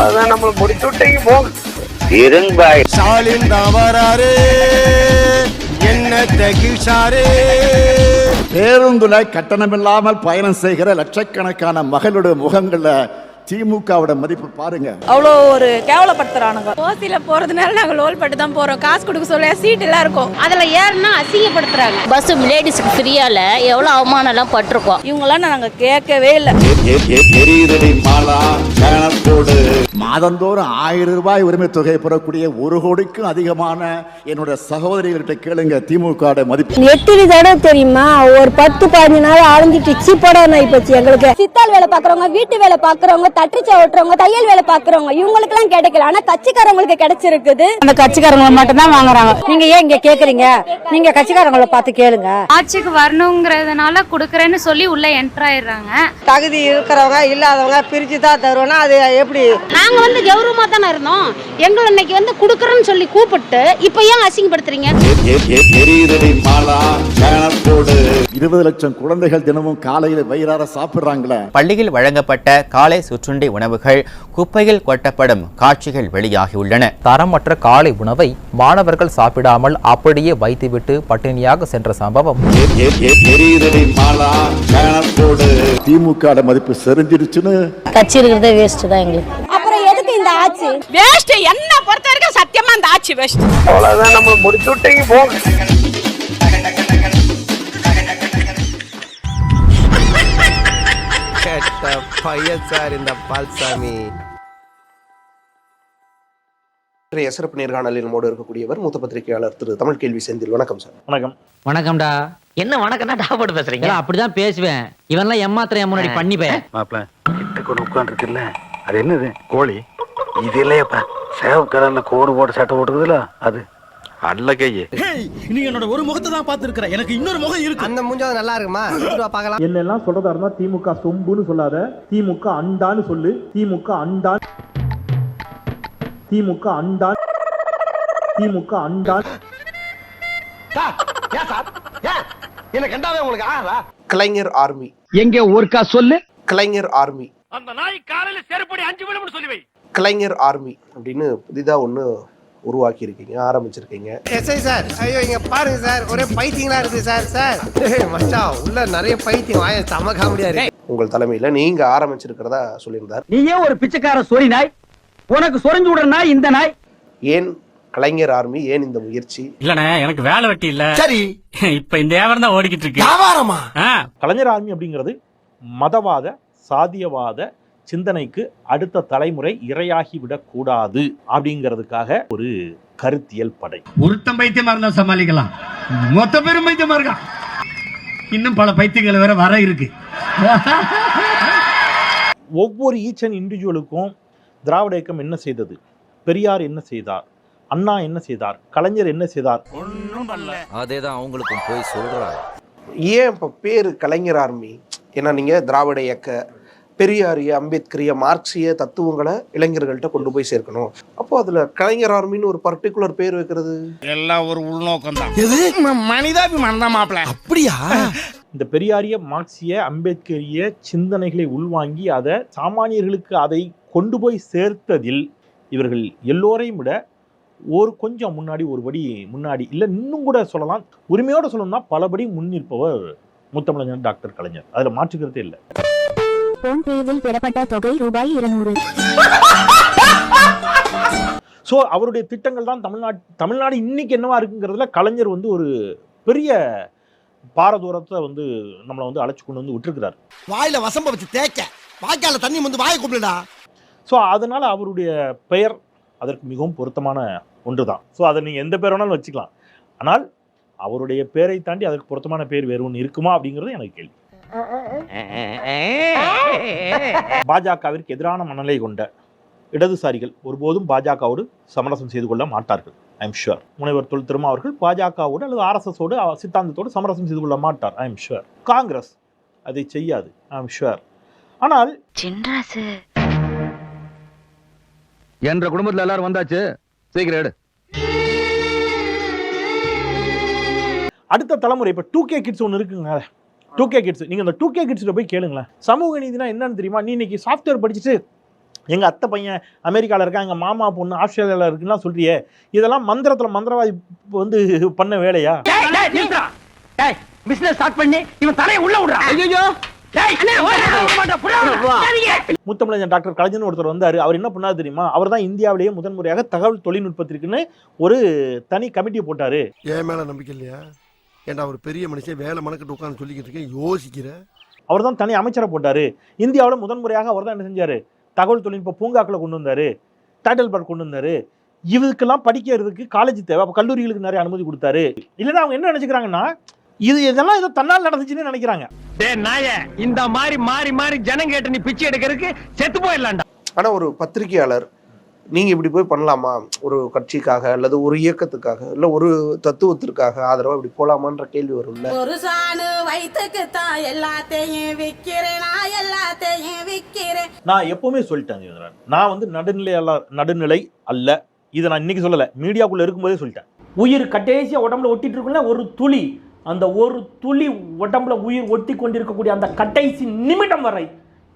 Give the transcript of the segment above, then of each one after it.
அவ்வளவுதான் நம்மளை முடிச்சு விட்டீங்க போங்க இருங்பாய் ஸ்டாலின் தான் வராரு பேருந்துல கட்டணமில்லாமல் பயணம் செய்கிற லட்சக்கணக்கான மகளுடைய முகங்கள்ல திமுகவோட மதிப்பு பாருங்க. அவ்வளோ ஒரு கேவலப்படுத்துறானுங்க. ஓசியில போறதுனால நாங்க லோல் பட்டு தான் போறோம். காசு கொடுக்க சொல்ல சீட் எல்லாம் இருக்கும். அதுல ஏறுனா அசிங்கப்படுத்துறாங்க. பஸ் லேடிஸ்க்கு ஃப்ரீயால எவ்வளவு அவமானம் எல்லாம் பட்டிருக்கோம். இவங்கெல்லாம் நாங்கள் கேட்கவே இல்லை. மாதந்தோறும் ஆயிரம் ரூபாய் உரிமை தொகை பெறக்கூடிய ஒரு கோடிக்கும் அதிகமான என்னோட சகோதரிகள்கிட்ட கேளுங்க திமுக மதிப்பு. எத்தனை தடவை தெரியுமா? ஒரு பத்து பதினஞ்சு நாள் அழிஞ்சிட்டு சீப்போட நாய் போச்சு எங்களுக்கு. சித்தால் வேலை பாக்குறவங்க வீட்டு வேலை பாக்குறவங்க தட்டுச்சா ஓட்டுறவங்க தையல் வேலை பாக்குறவங்க இவங்களுக்கு எல்லாம் கிடைக்கல. ஆனா கட்சிக்காரங்களுக்கு கிடைச்சிருக்குது. அந்த கட்சிக்காரங்க மட்டும் தான் வாங்குறாங்க. நீங்க ஏன் இங்க கேக்குறீங்க? நீங்க கட்சிக்காரங்கள பார்த்து கேளுங்க. ஆட்சிக்கு வரணுங்கிறதுனால குடுக்கறேன்னு சொல்லி உள்ள என்டர் ஆயிடுறாங்க. தகுதி இருக்கிறவங்க இல்லாதவங்க பிரிச்சு தான் தருவோம்னா அது எப்படி? நாங்க வந்து கௌரவமா தானே இருந்தோம். எங்களை இன்னைக்கு வந்து குடுக்கறேன்னு சொல்லி கூப்பிட்டு இப்ப ஏன் அசிங்கப்படுத்துறீங்க? இருபது லட்சம் குழந்தைகள் தினமும் காலையில வயிறார சாப்பிடுறாங்களே. பள்ளியில் வழங்கப்பட்ட காலை சுற்றுண்டி உணவுகள் குப்பையில் கொட்டப்படும் காட்சிகள் வெளியாகியுள்ளன. தரமற்ற காலை உணவை மாணவர்கள் சாப்பிடாமல் அப்படியே வைத்துவிட்டு பட்டினியாக சென்ற சம்பவம். திமுக மதிப்பு செறிஞ்சிருச்சுன்னு? கட்சி இருக்கிறதே வேஸ்ட் தான் எங்களுக்கு. ஆட்சி வேஸ்ட் என்ன பொறுத்த வரைக்கும் சத்தியமா அந்த ஆட்சி வேஸ்ட் அவ்வளவுதான் நம்மளை முடிச்சு விட்டீங்க போங்க கெட்ட பையன் சார் இந்த பால்சாமி. இன்றைய சிறப்பு நம்மோடு இருக்கக்கூடியவர் மூத்த பத்திரிகையாளர் திரு தமிழ் கேள்வி செந்தில். வணக்கம் சார். வணக்கம். வணக்கம்டா. என்ன வணக்கம்னா டாபோட்டு பேசுறீங்க? அப்படிதான் பேசுவேன். இவன்லாம் ஏமாத்திர முன்னாடி பண்ணி போய் மாப்பிள கிட்ட கொண்டு உட்காந்துருக்குல்ல அது என்னது? கோழி. இது இல்லையப்பா சேவ கலர்ல கோடு போட்டு சட்டை போட்டுக்குதுல அது. அல்ல கையே. நீ என்னோட ஒரு முகத்தை தான் பாத்துருக்கற எனக்கு இன்னொரு முகம் இருக்கு. அந்த மூஞ்சாவது நல்லா இருக்குமா? பார்க்கலாம். என்னெல்லாம் சொல்றதா இருந்தா திமுக சொம்புன்னு சொல்லாத. திமுக அண்டான்னு சொல்லு. திமுக அண்டான் திமுக அண்டான் திமுக அண்டான் என்ன கண்டாவே உங்களுக்கு ஆறா? கலைஞர் ஆர்மி. எங்க ஒருக்கா சொல்லு. கலைஞர் ஆர்மி. அந்த நாய் காலையில செருப்படி அஞ்சு விழும்னு சொல்லி வை கலைஞர் ஆர்மி அப்படின்னு புதிதா ஒண்ணு உருவாக்கி இருக்கீங்க ஆரம்பிச்சிருக்கீங்க. எஸ்ஐ சார் ஐயோ இங்க பாருங்க சார் ஒரே பைத்தியங்களா இருக்கு சார் சார். மச்சான் உள்ள நிறைய பைத்தியம் வாய செம காமெடியா இருக்கு. உங்கள் தலைமையில நீங்க ஆரம்பிச்சிருக்கிறதா சொல்லியிருந்தார். நீயே ஒரு பிச்சைக்கார சொறி நாய்? உனக்கு சொரிஞ்சு விடுற நாய் இந்த நாய். ஏன் கலைஞர் ஆர்மி ஏன் இந்த முயற்சி? இல்லண்ணே எனக்கு வேலை வெட்டி இல்ல. சரி. இப்ப இந்த வியாபாரம் தான் ஓடிக்கிட்டு இருக்கு. வியாபாரமா? கலைஞர் ஆர்மி அப்படிங்கிறது மதவாத சாதியவாத சிந்தனைக்கு அடுத்த தலைமுறை இரையாகி விடக்கூடாது அப்படிங்கிறதுக்காக ஒரு கருத்தியல் படை. ஒருத்தன் பைத்தியமா இருந்தா சமாளிக்கலாம். மொத்த பேரும் பைத்தியமா இருக்கான் இன்னும் பல பைத்தியங்கள் வேற வர இருக்கு. ஒவ்வொரு ஈச் அண்ட் இண்டிவிஜுவலுக்கும் திராவிட இயக்கம் என்ன செய்தது? பெரியார் என்ன செய்தார்? அண்ணா என்ன செய்தார்? கலைஞர் என்ன செய்தார்? அதேதான் அவங்களுக்கும் போய் சொல்றாங்க ஏன் இப்ப பேரு கலைஞர் ஆர்மி? ஏன்னா நீங்க திராவிட இயக்க பெரியாரிய அம்பேத்கரிய மார்க்சிய தத்துவங்களை இளைஞர்கள்ட்ட கொண்டு போய் சேர்க்கணும். அப்போ அதுல கலைஞர் ஆர்மின்னு ஒரு பர்டிகுலர் பேர் வைக்கிறது. எல்லாம் ஒரு உள்நோக்கம் தான். எது? மனிதாபிமானம் தான் மாப்பிள அப்படியா? இந்த பெரியாரிய மார்க்சிய அம்பேத்கரிய சிந்தனைகளை உள்வாங்கி அதை சாமானியர்களுக்கு அதை கொண்டு போய் சேர்த்ததில் இவர்கள் எல்லோரையும் விட ஒரு கொஞ்சம் முன்னாடி ஒரு படி முன்னாடி இல்லை இன்னும் கூட சொல்லலாம். உரிமையோட சொல்லணும்னா பலபடி முன்னிற்பவர் முத்தமிழஞ்சர் டாக்டர் கலைஞர். அதில் மாற்றுக்கிறதே இல்லை. போன் பேவில் பெறப்பட்ட தொகை ரூபாய் இருநூறு. ஸோ அவருடைய திட்டங்கள் தான் தமிழ்நாடு தமிழ்நாடு இன்னைக்கு என்னவா இருக்குங்கிறதுல கலைஞர் வந்து ஒரு பெரிய பாரதூரத்தை வந்து நம்மளை வந்து அழைச்சு கொண்டு வந்து விட்டுருக்கிறார். வாயில வசம்ப வச்சு தேய்க்க. வாய்க்கால தண்ணி வந்து வாயை கூப்பிடுடா ஸோ அதனால அவருடைய பெயர் அதற்கு மிகவும் பொருத்தமான ஒன்று தான் ஸோ அதை நீங்கள் எந்த பேர் வேணாலும் வச்சுக்கலாம். ஆனால் அவருடைய பேரை தாண்டி அதற்கு பொருத்தமான பேர் வேறு ஒன்று இருக்குமா அப்படிங்கிறது எனக்கு கேள்வி. பாஜகவிற்கு எதிரான மனநிலை கொண்ட இடதுசாரிகள் ஒருபோதும் பாஜகவோடு சமரசம் செய்து கொள்ள மாட்டார்கள் ஐ எம் ஷுவர் முனைவர் தொல் திருமா அவர்கள் பாஜகவோடு அல்லது ஆர்எஸ்எஸோடு சித்தாந்தத்தோடு சமரசம் செய்து கொள்ள மாட்டார் ஐ எம் ஷுவர் காங்கிரஸ் அதை செய்யாது ஐ எம் ஷுவர் ஆனால் என்ற குடும்பத்துல எல்லாரும் வந்தாச்சு. சீக்கிரம் எடு. அடுத்த தலைமுறை இப்போ டூ கே கிட்ஸ் ஒன்று இருக்குங்க. டூ கே கிட்ஸ் நீங்கள் அந்த டூ கே கிட்ஸ்ல போய் கேளுங்களேன். சமூக நீதினா என்னன்னு தெரியுமா? நீ இன்னைக்கு சாஃப்ட்வேர் படிச்சுட்டு எங்க அத்தை பையன் அமெரிக்கால இருக்கா எங்க மாமா பொண்ணு ஆஸ்திரேலியால இருக்குன்னா சொல்றியே. இதெல்லாம் மந்திரத்துல மந்திரவாதி வந்து பண்ண வேலையா? பிசினஸ் ஸ்டார்ட் பண்ணி இவன் தலையை உள்ள விடுறான் ஐயோ முத்தமிழஞ்சன் டாக்டர் கலைஞன் ஒருத்தர் வந்தாரு. அவர் என்ன பண்ணாரு தெரியுமா? அவர் தான் இந்தியாவிலேயே முதன்முறையாக தகவல் தொழில்நுட்பத்திற்குன்னு ஒரு தனி கமிட்டி போட்டாரு. என் மேல நம்பிக்கை இல்லையா? ஏன்டா ஒரு பெரிய மனுஷன் வேலை மனக்கிட்டு உட்காந்து சொல்லிக்கிட்டு இருக்கேன்? யோசிக்கிற. அவர் தான் தனி அமைச்சரை போட்டாரு. இந்தியாவில் முதன்முறையாக அவர் தான் என்ன செஞ்சாரு? தகவல் தொழில்நுட்ப பூங்காக்களை கொண்டு வந்தாரு. டைட்டில் பார்க் கொண்டு வந்தாரு. இதுக்கெல்லாம் படிக்கிறதுக்கு காலேஜ் தேவை. அப்போ கல்லூரிகளுக்கு நிறைய அனுமதி கொடுத்தாரு. இல்லைன்னா அவங்க என்ன நினைச்சுக்கிறாங்கன்னா இது இதெல்லாம் ஏதோ தன்னால் நடந்துச்சுன்னு நினைக்கிறாங்க. டேய் நாய இந்த மாதிரி மாறி மாறி ஜனம் கேட்டு நீ பிச்சை எடுக்கிறதுக்கு செத்து போயிடலாம்டா. ஆனா ஒரு பத்திரிகையாளர் நீங்க இப்படி போய் பண்ணலாமா? ஒரு கட்சிக்காக அல்லது ஒரு இயக்கத்துக்காக இல்ல ஒரு தத்துவத்திற்காக ஆதரவா இப்படி போலாமான்ற கேள்வி வரும்ல? ஒரு சாணு வயிற்றுக்கு தான் எல்லாத்தையும் விற்கிறேன் நான் எல்லாத்தையும் விற்கிறேன் நான் எப்பவுமே சொல்லிட்டேன். நான் வந்து நடுநிலையாளர் நடுநிலை அல்ல. இதை நான் இன்னைக்கு சொல்லலை. மீடியாக்குள்ள இருக்கும்போதே சொல்லிட்டேன். உயிர் கடைசியா உடம்புல ஒட்டிட்டு இருக்குல்ல ஒரு துளி. அந்த ஒரு துளி உடம்புல உயிர் ஒட்டி கொண்டிருக்கக்கூடிய அந்த கடைசி நிமிடம் வரை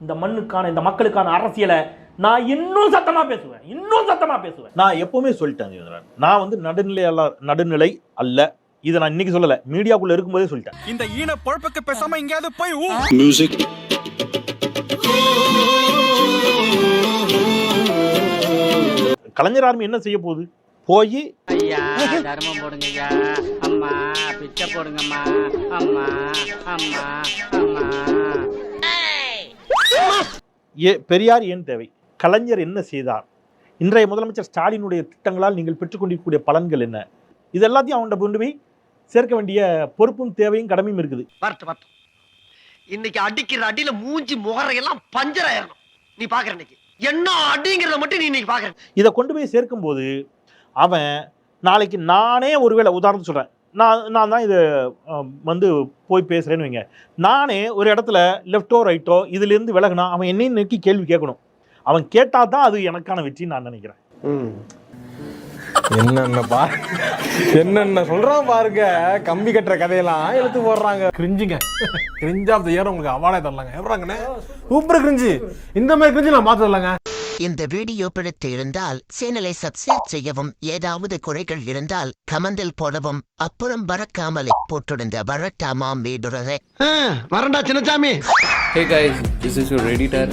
இந்த மண்ணுக்கான இந்த மக்களுக்கான அரசியலை நான் இன்னும் சத்தமா பேசுவேன். இன்னும் சத்தமா பேசுவேன். நான் எப்பவுமே சொல்லிட்டேன். நான் வந்து நடுநிலையாளர் நடுநிலை அல்ல. இதை நான் இன்னைக்கு சொல்லலை. மீடியாக்குள்ள இருக்கும்போதே சொல்லிட்டேன். இந்த ஈன பொழப்புக்கு பேசாம எங்கேயாவது போய் கலைஞர் ஆர்மி என்ன செய்ய போகுது? போய் ஐயா தர்மம் போடுங்க ஐயா அம்மா பிச்சை போடுங்கம்மா. அம்மா அம்மா அம்மா. ஏ பெரியார் ஏன் தேவை? கலைஞர் என்ன செய்தார்? இன்றைய முதலமைச்சர் ஸ்டாலினுடைய திட்டங்களால் நீங்கள் பெற்றுக்கொண்டிருக்கக்கூடிய பலன்கள் என்ன? இது எல்லாத்தையும் அவன்கிட்ட கொண்டு போய் சேர்க்க வேண்டிய பொறுப்பும் தேவையும் கடமையும் இருக்குது. இன்னைக்கு அடிக்கிற அடியில மூஞ்சி முகரையெல்லாம் பஞ்சர் ஆயிரணும். நீ பாக்குற இன்னைக்கு. என்ன அடிங்கிறத மட்டும் நீ இன்னைக்கு பாக்குற. இதை கொண்டு போய் சேர்க்கும்போது அவன் நாளைக்கு நானே ஒருவேளை உதாரணம் சொல்கிறேன் நான் நான் தான் இதை வந்து போய் பேசுகிறேன்னு வைங்க. நானே ஒரு இடத்துல லெஃப்டோ ரைட்டோ இதுலேருந்து விலகினா அவன் என்னையும் நோக்கி கேள்வி கேட்கணும். அவன் கேட்டால் தான் அது எனக்கான வெற்றின்னு நான் நினைக்கிறேன். என்னென்ன பா என்னென்ன சொல்றான் பாருங்க கம்பி கட்டுற கதையெல்லாம் எடுத்து போடுறாங்க. கிரிஞ்சுங்க கிரிஞ்ச் ஆஃப் த இயர் உங்களுக்கு அவார்டே தரலாங்க. எப்பறாங்கண்ணே சூப்பர் கிரிஞ்சு இந்த மாதிரி கிரிஞ்சு நான் பார்த்து தரலாங்க. இந்த வீடியோ பிடித்து இருந்தால் சேனலை சப்ஸ்கிரைப் செய்யவும் ஏதாவது குறைகள் இருந்தால் கமெண்டில் போடவும் அப்புறம் பறக்காமலே போட்டிருந்த வரட்டாமாம் வீடுறதை வரண்டா Chinnasamy hey guys this is your editor